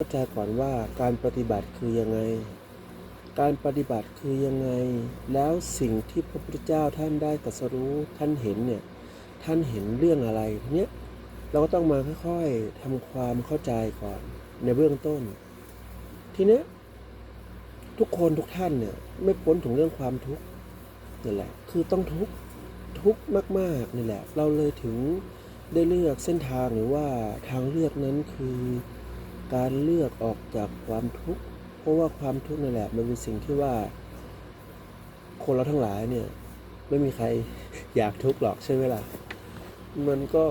เข้าใจก่อนว่าการปฏิบัติคือยังไง การปฏิบัติคือยังไง แล้วสิ่งที่พระพุทธเจ้าท่านได้ตรัสรู้ท่านเห็นเนี่ย ท่านเห็นเรื่องอะไรทีเนี้ยเราก็ต้องมาค่อยๆทำความเข้าใจก่อนในเบื้องต้น ทีเนี้ยทุกคนทุกท่านเนี่ยไม่พ้นถึงเรื่องความทุกข์นี่แหละ คือต้องทุกข์ทุกข์มากๆนี่แหละ เราเลยถึงได้เลือกเส้นทางหรือว่าทางเลือกนั้นคือ การเลือกออกจากความทุกข์เพราะว่าความทุกข์นี่แหละมันเป็นสิ่งที่ว่า คนเราทั้งหลายเนี่ย ไม่มีใครอยากทุกข์หรอกใช่ไหมล่ะ มันก็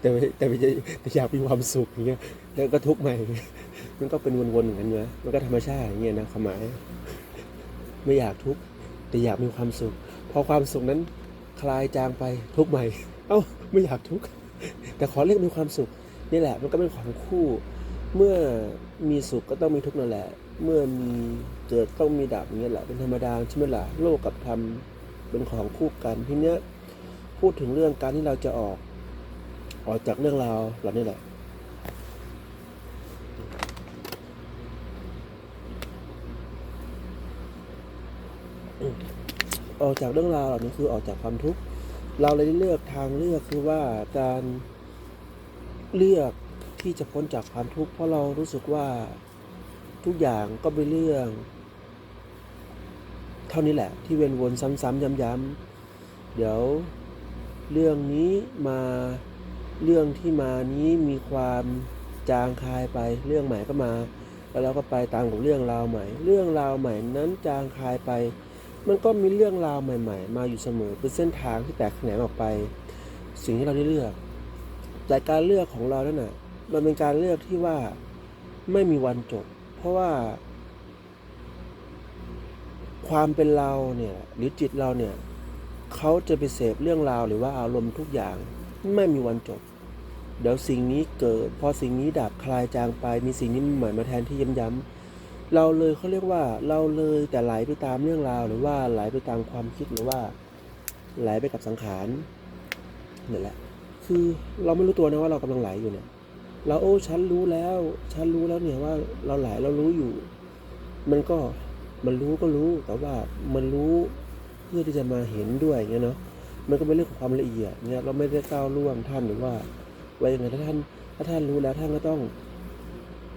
แต่แต่ไม่ใช่แต่อยากมีความสุขอย่างเงี้ยแล้วก็ทุกข์ใหม่ มันก็เป็นวนๆอย่างนั้นนะมันก็ธรรมชาติอย่างเงี้ยนะความหมาย ไม่อยากทุกข์แต่อยากมีความสุข พอความสุขนั้นคลายจางไปทุกข์ใหม่ เอ้าไม่อยากทุกข์แต่ขอเรียกมีความสุข นี่แหละมันก็เป็นของคู่ เมื่อมีสุขก็ต้องมีทุกข์นั่นแหละ เมื่อมีเกิดต้องมีดับอย่างเงี้ยแหละเป็นธรรมดาใช่ไหมล่ะโลกกับธรรมเป็นของคู่กันทีเนี้ยพูดถึงเรื่องการที่เราจะออกออกจากเรื่องราวเหล่านี้แหละออกจากเรื่องราวเหล่านี้คือออกจากความทุกข์ เราเลยเลือกทางเลือกคือว่าการ เลือกที่จะพ้นจากความทุกข์เพราะเรารู้สึกว่าทุกอย่างก็เป็นเรื่อง เท่านี้แหละ ที่เวียนวนซ้ำๆย้ำๆเดี๋ยวเรื่องนี้มาเรื่องที่มานี้มีความจางคายไปเรื่องใหม่ก็มา แล้วเราก็ไปตามกับเรื่องราวใหม่ เรื่องราวใหม่นั้นจางคายไป มันก็มีเรื่องราวใหม่ ๆ มาอยู่เสมอเป็นเส้นทางที่แตกแขนงออกไป สิ่งที่เราได้เลือก แต่การเลือกของเรานั่นน่ะมันเป็นการเลือกที่ว่าไม่มีวันจบ เพราะว่า ความเป็นเราเนี่ย หรือจิตเราเนี่ยเขาจะไปเสพเรื่องราวหรือว่าอารมณ์ทุกอย่าง ไม่มีวันจบ เดี๋ยวสิ่งนี้เกิด พอสิ่งนี้ดับคลายจางไป มีสิ่งนี้ใหม่มาแทนที่ย้ำๆเราเลยเขาเรียกว่า เราเลยแต่ไหลไปตามเรื่องราว หรือว่าไหลไปตามความคิดหรือว่า ไหลไปกับสังขารนี่แหละ คือเราไม่รู้ตัวนะว่าเรากำลังไหลอยู่เนี่ย เราโอ้ฉันรู้แล้ว ฉันรู้แล้วเนี่ยว่าเราไหลเรารู้อยู่ มันก็มันรู้ก็รู้แต่ว่ามันรู้เพื่อที่จะมาเห็นด้วยเงี้ยเนาะมันก็เป็นเรื่องของความละเอียดเนี่ยเราไม่ได้ก้าวล่วงท่านหรือว่าไว้ยังไงถ้าท่านถ้าท่านรู้แล้วท่านก็ต้อง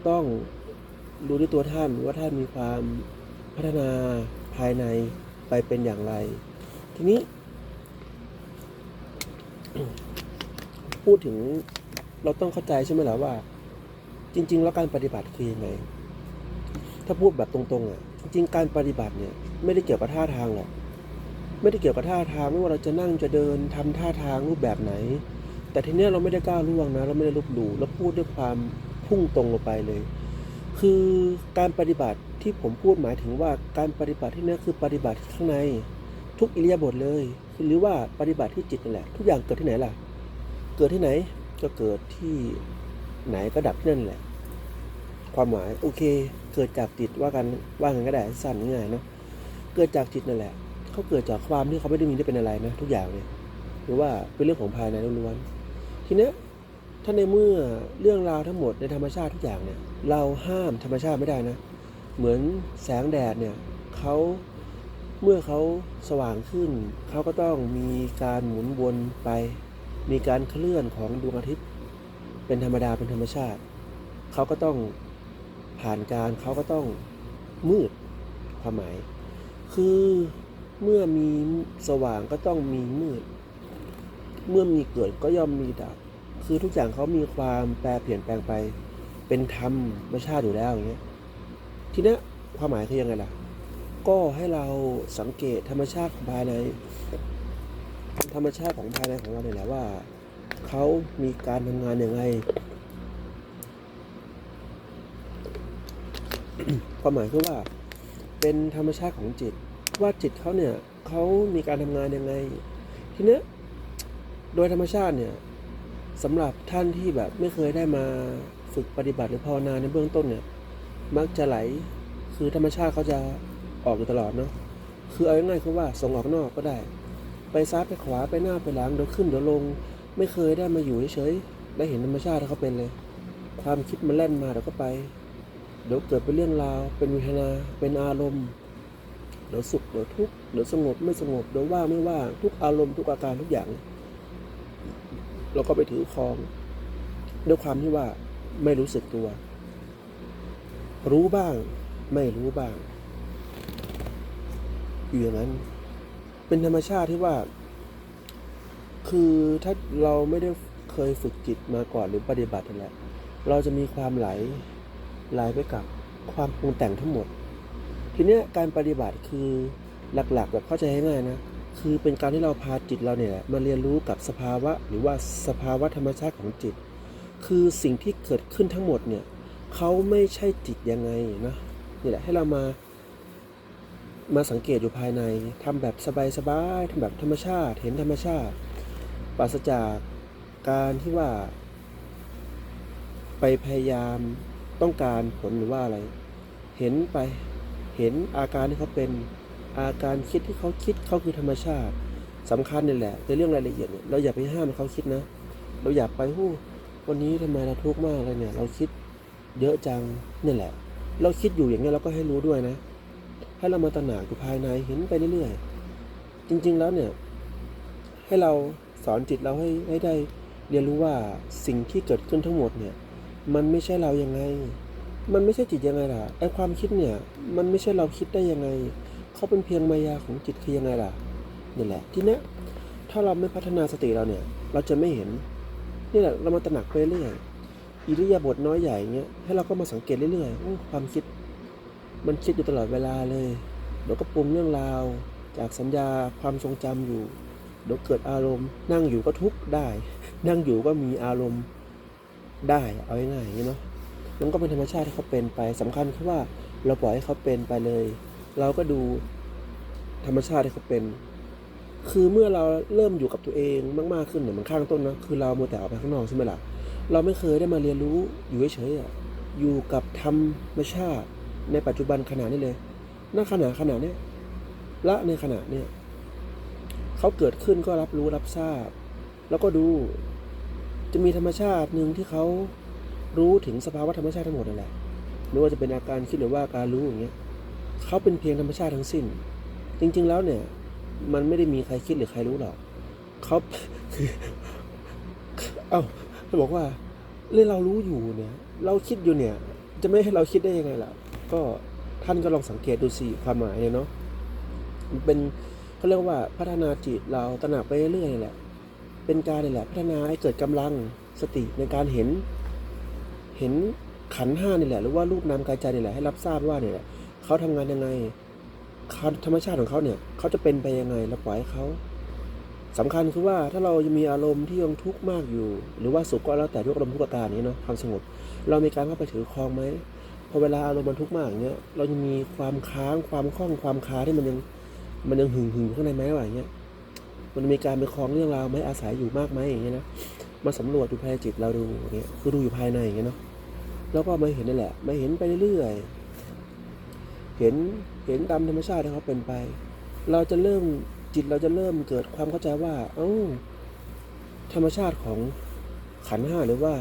ต้องรู้ด้วยตัวท่านว่าท่านมีความพัฒนาภายในไปเป็นอย่างไร ทีนี้ พูดถึงเราต้องเข้าใจใช่ไหมล่ะว่า จริง ๆ แล้วการปฏิบัติคือยังไง ถ้าพูดแบบตรงๆอะจริงๆการปฏิบัติเนี่ยไม่ได้เกี่ยวกับท่าทางหรอกไม่ได้เกี่ยวกับท่าทางไม่ว่าเราจะนั่งจะเดินทำท่าทางรูปแบบไหน แต่ทีเนี้ยเราไม่ได้ก้าวล่วงนะ เราไม่ได้ลบหลู่เราพูดด้วยความพุ่งตรงลงไปเลย คือการปฏิบัติที่ผมพูดหมายถึงว่าการปฏิบัติที่เนี้ยคือปฏิบัติข้างใน ทุกอิริยาบถเลย หรือว่าปฏิบัติที่จิตนั่นแหละ ทุกอย่างเกิดที่ไหนล่ะ เกิดที่ไหน ก็เกิดที่ไหนก็ดับที่นั่นแหละ ความหมายโอเค เกิดจากจิตว่ากันว่ากันก็ได้สั้นง่ายเนาะเกิดจากจิตนั่นแหละเขาเกิดจากความที่เขาไม่ได้มีได้เป็นอะไรนะทุกอย่างเลยหรือว่าเป็นเรื่องของภายในล้วนๆทีเนี้ยถ้าในเมื่อเรื่องราวทั้งหมดในธรรมชาติทุกอย่างเนี่ย เราห้ามธรรมชาติไม่ได้นะ เหมือนแสงแดดเนี่ยเขาเมื่อเขาสว่างขึ้น เขาก็ต้องมีการหมุนวนไป มีการเคลื่อนของดวงอาทิตย์ เป็นธรรมดาเป็นธรรมชาติ เขาก็ต้องผ่านการเขาก็ต้องมืดความหมาย คือเมื่อมีสว่างก็ต้องมีมืด เมื่อมีเกิดก็ย่อมมีดับ คือทุกอย่างเขามีความแปรเปลี่ยนแปลงไป เป็นธรรมชาติอยู่แล้วอย่างเงี้ย ทีนี้ความหมายคือยังไงล่ะ ก็ให้เราสังเกตธรรมชาติของภายใน ธรรมชาติของภายในของเราเนี่ยแหละว่าเขามีการทำงานอย่างไรความหมายคือว่าเป็นธรรมชาติของจิต ว่าจิตเขาเนี่ยเขามีการทำงานยังไง ทีเนี้ยโดยธรรมชาติเนี่ยสำหรับท่านที่แบบไม่เคยได้มาฝึกปฏิบัติหรือภาวนาในเบื้องต้นเนี่ย มักจะไหลคือธรรมชาติเขาจะออกอยู่ตลอดเนาะคือเอาง่ายๆคือว่าส่งออกนอกก็ได้ ไปซ้ายไปขวาไปหน้าไปหลังเดี๋ยวขึ้นเดี๋ยวลง ไม่เคยได้มาอยู่เฉยๆได้เห็นธรรมชาติที่เขาเป็นเลย ความคิดมันแล่นมาเดี๋ยวก็ไป เดี๋ยวเกิดเป็นเรื่องราว เป็นเวทนา เป็นอารมณ์เดี๋ยวสุขเดี๋ยวทุกข์เดี๋ยวสงบไม่สงบเดี๋ยวว่างไม่ว่างทุกอารมณ์ทุกอาการทุกอย่าง เราก็ไปถือครอง ด้วยความที่ว่าไม่รู้สึกตัว รู้บ้าง ไม่รู้บ้างอยู่อย่างนั้น เป็นธรรมชาติที่ว่า คือถ้าเราไม่ได้เคยฝึกจิตมาก่อนหรือปฏิบัตินั่นแหละเราจะมีความไหลไหลไปกับความปรุงแต่งทั้งหมด ทีเนี้ยการปฏิบัติคือหลักๆแบบเข้าใจง่ายๆนะคือเป็นการที่เราพาจิตเราเนี่ยมาเรียนรู้กับสภาวะ หรือว่าสภาวะธรรมชาติของจิต คือสิ่งที่เกิดขึ้นทั้งหมดเนี่ยเขาไม่ใช่จิตยังไงนะนี่แหละให้เรามา มาสังเกตอยู่ภายในทำแบบสบายๆทำแบบธรรมชาติ เห็นธรรมชาติ ปราศจากการที่ว่า ไปพยายามต้องการผลหรือว่าอะไร เห็นไป เห็นอาการที่เขาเป็นอาการคิดที่เขาคิดเขาคือธรรมชาติสำคัญนี่แหละในเรื่องรายละเอียดเนี่ยเราอย่าไปห้ามเขาคิดนะ เราอย่าไปหู้วันนี้ทำไมเราทุกข์มากเลยเนี่ย เราคิดเยอะจังนี่แหละ เราคิดอยู่อย่างนี้เราก็ให้รู้ด้วยนะ ให้เรามาตระหนักอยู่ภายในเห็นไปเรื่อยๆ จริงๆแล้วเนี่ย ให้เราสอนจิตเราให้ให้ได้เรียนรู้ว่าสิ่งที่เกิดขึ้นทั้งหมดเนี่ย มันไม่ใช่เรายังไง มันไม่ใช่จิตยังไงล่ะไอความคิดเนี่ย มันไม่ใช่เราคิดได้ยังไง เขาเป็นเพียงมายาของจิตคือยังไงล่ะนี่แหละทีเนี้ยถ้าเราไม่พัฒนาสติเราเนี่ย เราจะไม่เห็นนี่แหละเรามาตระหนักไปเรื่อยอิริยาบถน้อยใหญ่เงี้ยให้เราก็มาสังเกตเรื่อยๆความคิด มันคิดอยู่ตลอดเวลาเลยเดี๋ยวก็ปรุงเรื่องราว จากสัญญาความทรงจำอยู่เดี๋ยวเกิดอารมณ์ นั่งอยู่ก็ทุกข์ได้ นั่งอยู่ก็มีอารมณ์ได้เอาง่ายๆอย่างนี้เนาะมันก็เป็นธรรมชาติที่เขาเป็นไปสำคัญคือว่าเราปล่อยให้เขาเป็นไปเลย เราก็ดูธรรมชาติที่เขาเป็น คือเมื่อเราเริ่มอยู่กับตัวเองมากๆขึ้นเนี่ยมันข้างต้นนะคือเราโมวแต่ออกไปข้างนอกใช่ไหมล่ะเราไม่เคยได้มาเรียนรู้อยู่เฉยๆอยู่กับธรรมชาติ ในปัจจุบันขณะนี้เลยณขณะขณะเนี้ยละในขณะเนี้ยเขาเกิดขึ้นก็รับรู้รับทราบ แล้วก็ดูจะมีธรรมชาติหนึ่งที่เขารู้ถึงสภาวะธรรมชาติทั้งหมดนั่นแหละไม่ว่าจะเป็นอาการคิดหรือว่าการรู้อย่างเงี้ยเขาเป็นเพียงธรรมชาติทั้งสิ้น จริง ๆ แล้วเนี่ย มันไม่ได้มีใครคิดหรือใครรู้หรอกเขาเอ้าจะบอกว่าเรื่องเรารู้อยู่เนี่ย เราคิดอยู่เนี่ย จะไม่ให้เราคิดได้ยังไงล่ะ ก็ท่านก็ลองสังเกตดูสิความหมายเนี่ยเนาะมันเป็นเขาเรียกว่าพัฒนาจิตเราตระหนักไปเรื่อยๆแหละ เป็นการนี่แหละ พัฒนาให้เกิดกำลังสติในการเห็น เห็นขันห้านี่แหละ หรือว่ารูปนามกายใจนี่แหละให้รับทราบว่าเนี่ยเขาทำงานยังไงเขาธรรมชาติของเขาเนี่ยเขาจะเป็นไปยังไงเราปล่อยให้เขาสำคัญคือว่าถ้าเรายังมีอารมณ์ที่ยังทุกข์มากอยู่ หรือว่าสุขก็แล้วแต่ทุกอารมณ์ทุกอาการนี้เนาะความสงบ เรามีการเข้าไปถือครองไหม พอเวลาอารมณ์มันทุกข์มากอย่างเงี้ย เรายังมีความค้างความคล่องความคาที่มันยังมันยังหึงหึงข้างในไหมวะอย่างเงี้ย มันมีการไปคล้องเรื่องราวไหมอาศัยอยู่มากไหมอย่างเงี้ยนะ มาสำรวจดูภายในจิตเราดูอย่างเงี้ยคือดูอยู่ภายในอย่างเงี้ยเนาะ แล้วก็มาเห็นนั่นแหละมาเห็นไปเรื่อยๆเห็นเห็นตามธรรมชาติที่เขาเป็นไป เราจะเริ่มจิตเราจะเริ่มเกิดความเข้าใจว่า เอ้า ธรรมชาติของขันห้าหรือว่า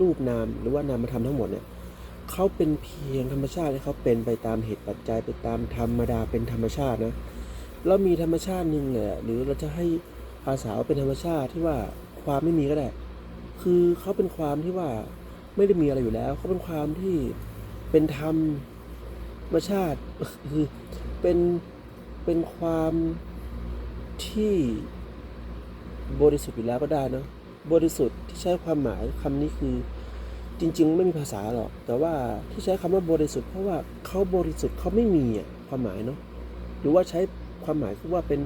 รูปนามหรือว่านามธรรมทั้งหมดเนี่ย เขาเป็นเพียงธรรมชาติที่เขาเป็นไปตามเหตุปัจจัยไปตามธรรมดาเป็นธรรมชาตินะเรามีธรรมชาติหนึ่งแหละหรือเราจะให้ภาษาเป็นธรรมชาติที่ว่าความไม่มีก็ได้ คือเขาเป็นความที่ว่าไม่ได้มีอะไรอยู่แล้ว เขาเป็นความที่เป็นธรรมธรรมชาติคือเป็นเป็นความที่บริสุทธิ์อยู่แล้วก็ได้เนะบริสุทธิ์ที่ใช้ความหมายคำนี้คือ จริง ๆ ไม่มีภาษาหรอก แต่ว่าที่ใช้คำว่าบริสุทธิ์เพราะว่าเขาบริสุทธิ์เขาไม่มีอะความหมายเนาะหรือว่าใช้ความหมายคือว่าเป็น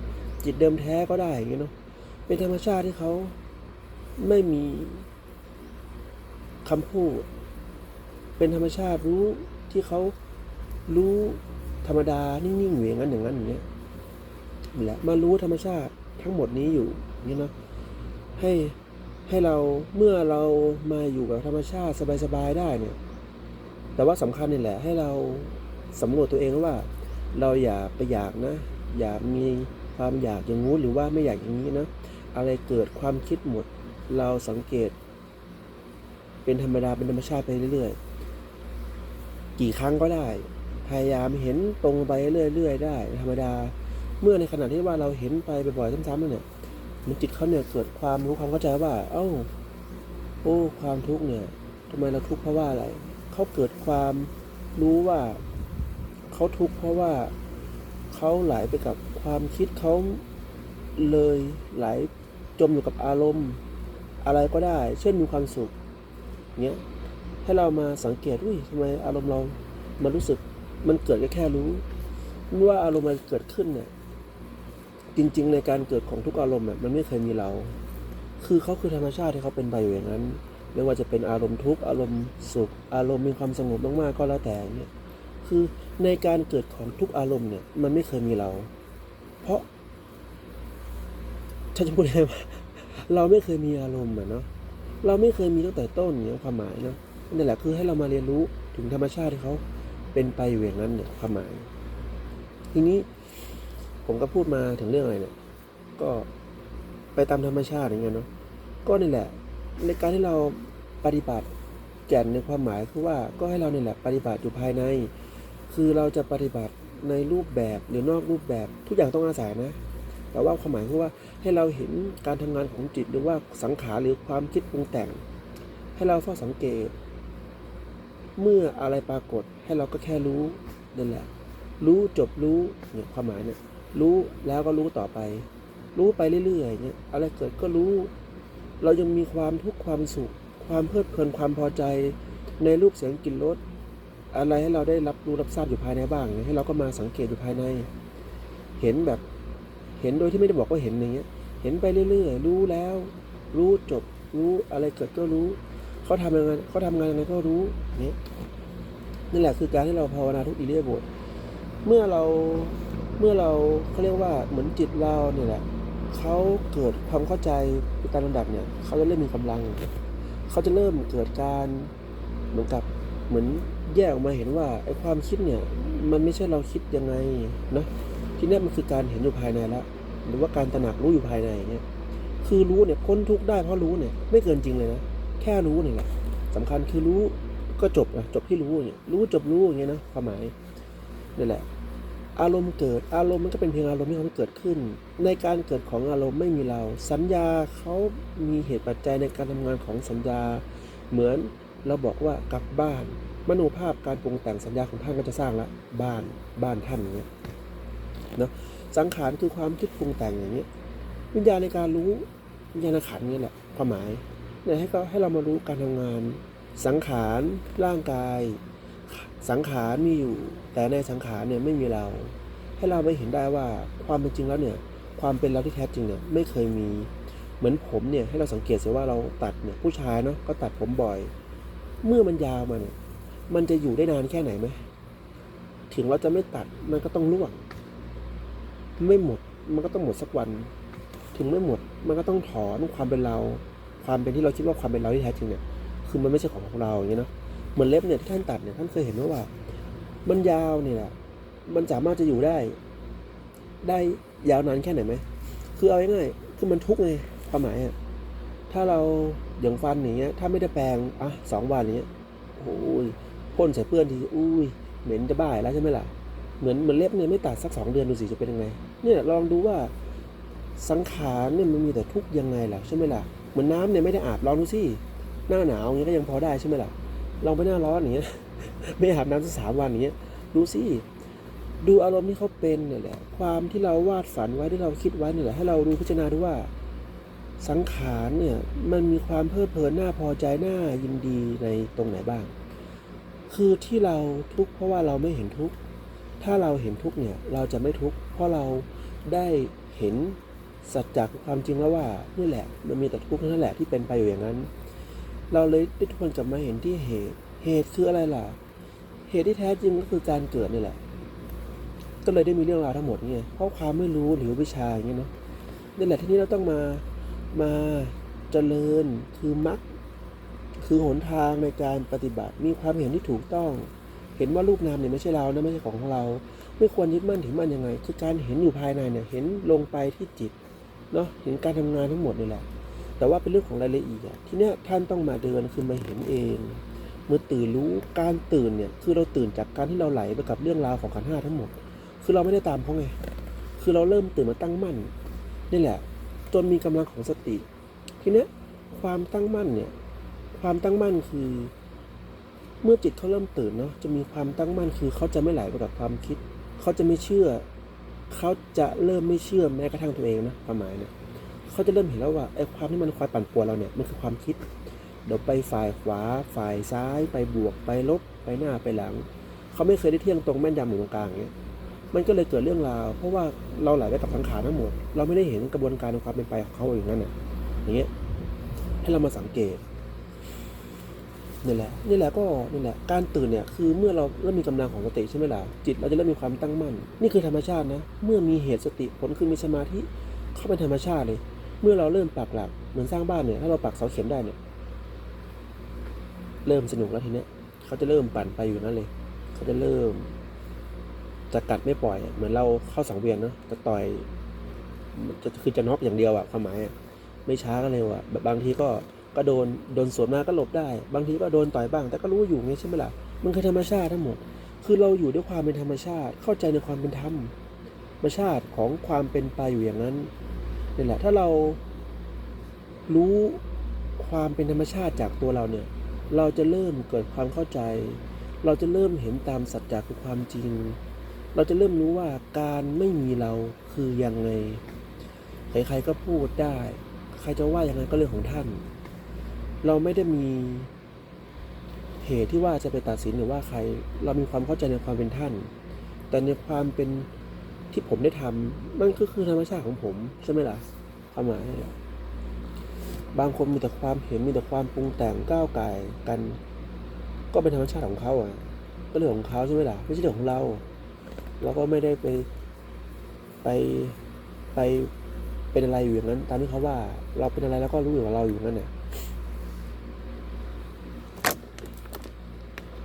จิตเดิมแท้ก็ได้อย่างเงี้ยเนาะเป็นธรรมชาติที่เขาไม่มีคำพูด เป็นธรรมชาติรู้ที่เขารู้ธรรมดานิ่งๆอย่างนั้นอย่างนั้นอย่างเงี้ยแหละมารู้ธรรมชาติทั้งหมดนี้อยู่อย่างเงี้ยเนาะให้ ให้เราเมื่อเรามาอยู่กับธรรมชาติสบายๆได้เนี่ย แต่ว่าสำคัญนี่แหละให้เราสำรวจตัวเองว่า เราอย่าไปอยากนะ อย่ามีความอยากอย่างงู้นหรือว่าไม่อยากอย่างนี้นะ อะไรเกิดความคิดหมด เราสังเกต เป็นธรรมดาเป็นธรรมชาติไปเรื่อยๆ กี่ครั้งก็ได้ พยายามเห็นตรงไปเรื่อยๆได้ ธรรมดา เมื่อในขณะที่ว่าเราเห็นไปบ่อยๆซ้ำๆแล้วเนี่ย มันจิตเขาเนี่ยเกิดความรู้ความเข้าใจว่า เอ้า โอ้ ความทุกข์เนี่ยทำไมเราทุกข์เพราะว่าอะไร เขาเกิดความรู้ว่าเขาทุกข์เพราะว่าเขาไหลไปกับความคิดเขาเลยไหลจมอยู่กับอารมณ์ อะไรก็ได้ เช่นมีความสุขเนี้ยให้เรามาสังเกตอุ้ยทำไมอารมณ์เรา มันรู้สึกมันเกิดแค่แค่รู้ว่าอารมณ์มันเกิดขึ้นเนี่ย จริง ๆ ในการเกิดของทุกอารมณ์มันไม่เคยมีเรา คือเขาคือธรรมชาติที่เขาเป็นไปอยู่อย่างนั้น ไม่ว่าจะเป็นอารมณ์ทุกข์อารมณ์สุข อารมณ์มีความสงบมากๆก็แล้วแต่เนี่ยคือในการเกิดของทุกอารมณ์เนี่ยมันไม่เคยมีเรา เพราะฉันจะพูดยังไงว่าเราไม่เคยมีอารมณ์อะเนาะเราไม่เคยมีตั้งแต่ต้นเนี่ยความหมายเนาะนั่นแหละคือให้เรามาเรียนรู้ถึงธรรมชาติที่เขาเป็นไปอยู่อย่างนั้นเนี่ยความหมาย ทีนี้ ผมก็พูดมาถึงเรื่องอะไรเนี่ย ก็ไปตามธรรมชาติอย่างเงี้ยเนาะ ก็นี่แหละ ในการที่เราปฏิบัติแก่นในความหมายคือว่าก็ให้เราเนี่ยแหละปฏิบัติอยู่ภายใน คือเราจะปฏิบัติในรูปแบบหรือนอกรูปแบบทุกอย่างต้องอาศัยนะ แต่ว่าความหมายคือว่าให้เราเห็นการทำงานของจิตหรือว่าสังขารหรือความคิดปรุงแต่ง ให้เราเฝ้าสังเกต เมื่ออะไรปรากฏให้เราก็แค่รู้นั่นแหละ รู้จบรู้เนี่ยความหมายเนี่ย รู้แล้วก็รู้ต่อไป รู้ไปเรื่อยๆเนี่ยอะไรเกิดก็รู้ เรายังมีความทุกข์ความสุข ความเพลิดเพลินความพอใจ ในรูปเสียงกลิ่นรสอะไรให้เราได้รับรู้รับทราบอยู่ภายในบ้างให้เราก็มาสังเกตอยู่ภายใน เห็นแบบเห็นโดยที่ไม่ได้บอกว่าเห็นอย่างเงี้ย เห็นไปเรื่อยๆ รู้แล้ว รู้จบ รู้อะไรเกิดก็รู้ เขาทำยังไงเขาทำงานยังไงก็รู้เนี่ยนี่แหละคือการที่เราภาวนาทุกอิเลียบท เมื่อเรา เมื่อเราเขาเรียกว่าเหมือนจิตเราเนี่ยแหละเขาเกิดความเข้าใจในการลำดับเนี่ยเขาจะเริ่มมีกำลัง เขาจะเริ่มเกิดการเหมือนกับเหมือนแยกออกมาเห็นว่าไอ้ความคิดเนี่ยมันไม่ใช่เราคิดยังไงนะทีเนี้ยมันคือการเห็นอยู่ภายในแล้วหรือว่าการตระหนักรู้อยู่ภายในเนี่ยคือรู้เนี่ยพ้นทุกข์ได้เพราะรู้เนี่ยไม่เกินจริงเลยนะแค่รู้นี่แหละสำคัญคือรู้ก็จบนะจบที่รู้เนี่ยรู้จบรู้อย่างเงี้ยนะความหมายนี่แหละ อารมณ์เกิดอารมณ์มันก็เป็นเพียงอารมณ์ที่เขาเกิดขึ้น ในการเกิดของอารมณ์ไม่มีเรา สัญญาเขามีเหตุปัจจัยในการทำงานของสัญญา เหมือนเราบอกว่ากลับบ้าน มโนภาพการปรุงแต่งสัญญาของท่านก็จะสร้างละบ้านบ้านท่านเงี้ยเนาะสังขารคือความคิดปรุงแต่งอย่างเงี้ยวิญญาณในการรู้วิญญาณขันนี่แหละความหมายเนี่ยให้ก็ให้เรามารู้การทำงาน สังขารร่างกาย สังขารมีอยู่ แต่ในสังขารเนี่ยไม่มีเรา ให้เราไม่เห็นได้ว่าความเป็นจริงแล้วเนี่ย ความเป็นเราที่แท้จริงเนี่ยไม่เคยมี เหมือนผมเนี่ยให้เราสังเกตเสียว่าเราตัดเนี่ยผู้ชายเนาะก็ตัดผมบ่อย เมื่อมันยาวมาเนี่ยมันจะอยู่ได้นานแค่ไหนไหมถึงเราจะไม่ตัดมันก็ต้องร่วง ไม่หมดมันก็ต้องหมดสักวัน ถึงไม่หมดมันก็ต้องถอนความเป็นเรา ความเป็นที่เราคิดว่าความเป็นเราที่แท้จริงเนี่ย คือมันไม่ใช่ของของเราอย่างเงี้ยเนาะ เหมือนเล็บเนี่ยที่ท่านตัดเนี่ยท่านเคยเห็นไหมว่า มันยาวเนี่ยแหละมันสามารถจะอยู่ได้ ได้ยาวนานแค่ไหนไหมคือเอาง่ายๆคือมันทุกไงความหมายอะถ้าเราอย่างฟันอย่างเงี้ย ถ้าไม่ได้แปรงอะสองวันอย่างเงี้ยโอ้ยพ่นใส่เปื้อนทีอุ้ยเหม็นจะบ้ายแล้วใช่ไหมล่ะเหมือนเหมือนเล็บเนี่ยไม่ตัดสักสองเดือนดูสิจะเป็นยังไง เนี่ยลองดูว่าสังขารเนี่ยมันมีแต่ทุกข์ยังไงล่ะใช่ไหมล่ะเหมือนน้ำเนี่ยไม่ได้อาบลองดูสิหน้าหนาวอย่างเงี้ยก็ยังพอได้ใช่ไหมล่ะ ลองไปหน้าร้อนอย่างเงี้ย ไม่อาบน้ำสักสามวันอย่างเงี้ยดูสิดูอารมณ์ที่เขาเป็นเนี่ยแหละ ความที่เราวาดฝันไว้ที่เราคิดไว้เนี่ยแหละให้เราดูพิจารณาดูว่าสังขารเนี่ยมันมีความเพลิดเพลินน่าพอใจน่ายินดีในตรงไหนบ้าง คือที่เราทุกข์เพราะว่าเราไม่เห็นทุกข์ถ้าเราเห็นทุกข์เนี่ยเราจะไม่ทุกข์เพราะเราได้เห็นสัจจะความจริงแล้วว่านี่แหละมันมีแต่ทุกข์นั้นแหละที่เป็นไปอยู่อย่างนั้น เราเลยได้ทุกคนกลับมาเห็นที่เหตุ เหตุคืออะไรล่ะ เหตุที่แท้จริงก็คือการเกิดนี่แหละ ก็เลยได้มีเรื่องราวทั้งหมดเนี่ยเพราะความไม่รู้หรือวิชาอย่างเงี้ยเนาะนี่แหละที่นี้เราต้องมามาเจริญคือมรรคคือหนทางในการปฏิบัติ มีความเห็นที่ถูกต้อง เห็นว่ารูปนามเนี่ยไม่ใช่เรานะไม่ใช่ของของเรา ไม่ควรยึดมั่นถือมั่นยังไง คือการเห็นอยู่ภายในเนี่ย เห็นลงไปที่จิต เนาะ เห็นการทำงานทั้งหมดนี่แหละ แต่ว่าเป็นเรื่องของรายละเอียดทีเนี้ยท่านต้องมาเดินคือมาเห็นเอง เมื่อตื่นรู้การตื่นเนี่ยคือเราตื่นจากการที่เราไหลไปกับเรื่องราวของขันห้าทั้งหมด คือเราไม่ได้ตามเขาไงคือเราเริ่มตื่นมาตั้งมั่นนี่แหละ จนมีกำลังของสติ ทีเนี้ยความตั้งมั่นเนี่ยความตั้งมั่นคือ เมื่อจิตเขาเริ่มตื่นเนาะจะมีความตั้งมั่นคือเขาจะไม่ไหลไปกับความคิด เขาจะไม่เชื่อ เขาจะเริ่มไม่เชื่อแม้กระทั่งตัวเองนะความหมายเนี่ย เขาจะเริ่มเห็นแล้วว่าไอ้ความที่มันคอยปั่นป่วนเราเนี่ยมันคือความคิด เดี๋ยวไปฝ่ายขวาฝ่ายซ้ายไปบวกไปลบไปหน้าไปหลัง เขาไม่เคยได้เที่ยงตรงแม่นยำอยู่ตรงกลางอย่างเงี้ยมันก็เลยเกิดเรื่องราว เพราะว่าเราไหลไปกับสังขารทั้งหมด เราไม่ได้เห็นกระบวนการในความเป็นไปของเขาอย่างนั้นน่ะอย่างเงี้ยให้เรามาสังเกตนี่แหละนี่แหละก็นี่แหละการตื่นเนี่ยคือเมื่อเราเริ่มมีกำลังของสติใช่ไหมล่ะจิตเราจะเริ่มมีความตั้งมั่น นี่คือธรรมชาตินะ เมื่อมีเหตุสติผลคือมีสมาธิเข้าเป็นธรรมชาติเลย เมื่อเราเริ่มปักหลักเหมือนสร้างบ้านเนี่ย ถ้าเราปักเสาเข็มได้เนี่ย เริ่มสนุกแล้วทีเนี้ยเขาจะเริ่มปั่นไปอยู่นั่นเลย เขาจะเริ่ม จะกัดไม่ปล่อย เหมือนเราเข้าสังเวียนเนาะ จะต่อย จะคือจะน็อกอย่างเดียวอะความหมายอะไม่ช้าก็เร็วอะแบบบางทีก็ ก็โดน โดนสวนมาก็หลบได้ บางทีก็โดนต่อยบ้าง แต่ก็รู้อยู่ไงใช่ไหมล่ะ มันคือธรรมชาติทั้งหมด คือเราอยู่ด้วยความเป็นธรรมชาติ เข้าใจในความเป็นธรรมธรรมชาติของความเป็นไปอยู่อย่างนั้น นี่แหละ ถ้าเรารู้ความเป็นธรรมชาติจากตัวเราเนี่ย เราจะเริ่มเกิดความเข้าใจ เราจะเริ่มเห็นตามสัจจะคือความจริง เราจะเริ่มรู้ว่าการไม่มีเราคือยังไง ใครๆก็พูดได้ ใครจะว่ายังไงก็เรื่องของท่าน เราไม่ได้มีเหตุที่ว่าจะไปตัดสินหรือว่าใคร เรามีความเข้าใจในความเป็นท่าน แต่ในความเป็น ที่ผมได้ทำมันก็คือธรรมชาติของผมใช่ไหมล่ะความหมายบางคนมีแต่ความเห็นมีแต่ความปรุงแต่งก้าวไก่กัน ก็เป็นธรรมชาติของเขาอะ ก็เรื่องของเขาใช่ไหมล่ะไม่ใช่เรื่องของเรา เราก็ไม่ได้ไปไปไปเป็นอะไรอยู่อย่างนั้น ตามที่เขาว่า เราเป็นอะไรแล้วก็รู้อยู่กับเราอยู่นั่นน่ะ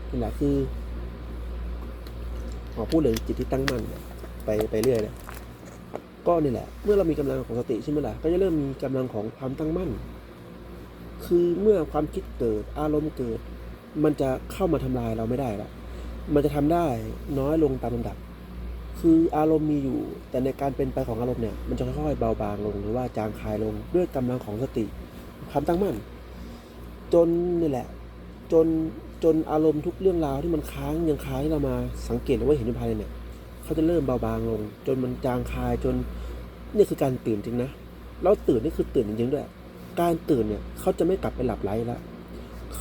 นี่แหละคือขอพูดเลยจิตที่ตั้งมั่นเนี่ย ไปไปเรื่อยเลยก็นี่แหละ เมื่อเรามีกำลังของสติใช่ไหมล่ะก็จะเริ่มมีกำลังของความตั้งมั่น คือเมื่อความคิดเกิดอารมณ์เกิด มันจะเข้ามาทำลายเราไม่ได้ละมันจะทำได้น้อยลงตามลำดับ คืออารมณ์มีอยู่ แต่ในการเป็นไปของอารมณ์เนี่ยมันจะค่อยๆเบาบางลงหรือว่าจางคลายลงด้วยกำลังของสติ ความตั้งมั่น จนนี่แหละ จนจนอารมณ์ทุกเรื่องราวที่มันค้างยังค้างเรามาสังเกตหรือว่าเห็นในภายในเนี่ย เขาจะเริ่มเบาบางลง จนมันจางคายจนนี่คือการตื่นจริงนะแล้วตื่นนี่คือตื่นจริงๆด้วย การตื่นเนี่ยเขาจะไม่กลับไปหลับไหลแล้ว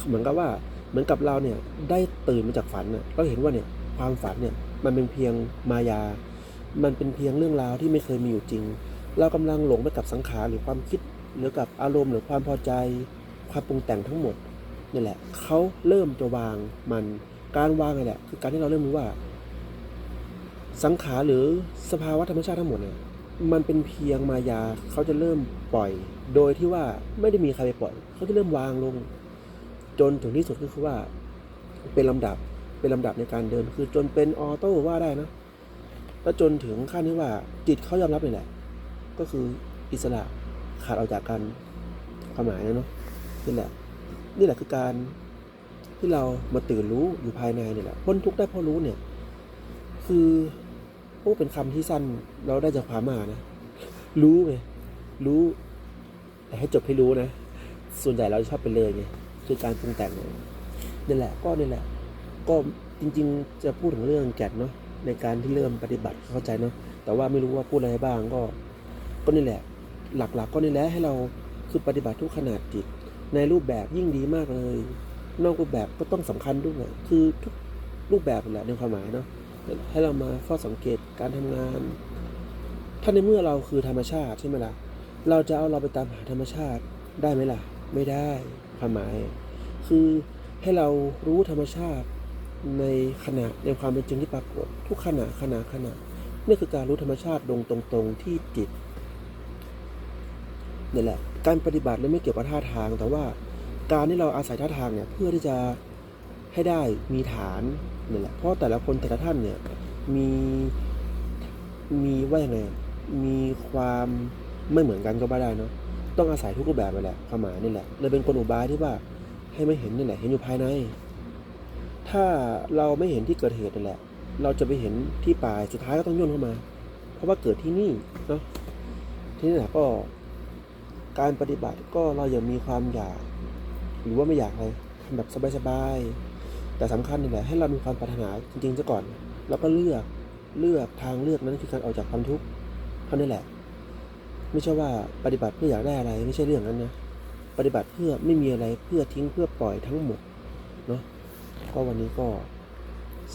เหมือนกับว่าเหมือนกับเราเนี่ยได้ตื่นมาจากฝันน่ะเราเห็นว่าเนี่ยความฝันเนี่ยมันเป็นเพียงมายา มันเป็นเพียงเรื่องราวที่ไม่เคยมีอยู่จริง เรากำลังหลงไปกับสังขารหรือความคิดหรือกับอารมณ์หรือความพอใจ ความปรุงแต่งทั้งหมดนี่แหละเขาเริ่มจะวางมันการวางนี่แหละ คือการที่เราเริ่มรู้ว่า สังขารหรือสภาวะธรรมชาติทั้งหมดเนี่ยมันเป็นเพียงมายาเขาจะเริ่มปล่อย โดยที่ว่าไม่ได้มีใครไปปล่อย เขาจะเริ่มวางลง จนถึงที่สุดก็คือว่า เป็นลำดับเป็นลำดับในการเดินคือจนเป็นออโต้ว่าได้นะแล้วจนถึงขั้นที่ว่าจิตเขายอมรับนี่แหละ ก็คืออิสระขาดออกจากกันความหมายนะเนาะนี่แหละ นี่แหละคือการที่เรามาตื่นรู้อยู่ภายในนี่แหละพ้นทุกข์ได้เพราะรู้เนี่ย คือ โอ้เป็นคำที่สั้นเราได้จากความมานะ รู้ไงรู้ แต่ให้จบให้รู้นะ ส่วนใหญ่เราชอบไปเลยไงคือการปรุงแต่งนี่แหละ ก็นี่แหละ ก็จริง ๆ จะพูดถึงเรื่องแกดเนาะในการที่เริ่มปฏิบัติเข้าใจเนาะแต่ว่าไม่รู้ว่าพูดอะไรบ้างก็ ก็นี่แหละ หลักๆ ก็นี่แหละให้เราคือปฏิบัติทุกขนาดจิต ในรูปแบบยิ่งดีมากเลย นอกรูปแบบก็ต้องสำคัญด้วยคือทุกรูปแบบแหละในความหมายเนาะ ให้เรามาเฝ้าสังเกตการทำงาน ถ้าในเมื่อเราคือธรรมชาติใช่ไหมล่ะ เราจะเอาเราไปตามหาธรรมชาติได้ไหมล่ะ ไม่ได้ความหมาย คือให้เรารู้ธรรมชาติในขณะในความเป็นจริงที่ปรากฏ ทุกขณะขณะขณะนี่คือการรู้ธรรมชาติลงตรงๆที่จิตนี่แหละ การปฏิบัติเลยไม่เกี่ยวกับท่าทาง แต่ว่าการที่เราอาศัยท่าทางเนี่ยเพื่อที่จะให้ได้มีฐาน นี่แหละเพราะแต่ละคนแต่ละท่านเนี่ยมีมีว่ายังไงมีความไม่เหมือนกันก็ว่าได้เนาะต้องอาศัยทุกรูปแบบไปแหละความหมายนี่แหละเลยเป็นกลอุบายที่ว่าให้ไม่เห็นนี่แหละ เห็นอยู่ภายใน ถ้าเราไม่เห็นที่เกิดเหตุนี่แหละ เราจะไปเห็นที่ปลายสุดท้ายก็ต้องย่นเข้ามา เพราะว่าเกิดที่นี่เนาะที่นี่แหละก็การปฏิบัติก็เราอย่ามีความอยาก หรือว่าไม่อยากอะไรทำแบบสบายๆ แต่สำคัญนี่แหละให้เรามีความปรารถนาจริงๆซะก่อน แล้วก็เลือกเลือกทางเลือกนั้นคือการออกจากความทุกข์เท่านั้นแหละ ไม่ใช่ว่าปฏิบัติเพื่ออยากได้อะไรไม่ใช่เรื่องนั้นนะปฏิบัติเพื่อไม่มีอะไรเพื่อทิ้งเพื่อปล่อยทั้งหมดเนาะก็วันนี้ก็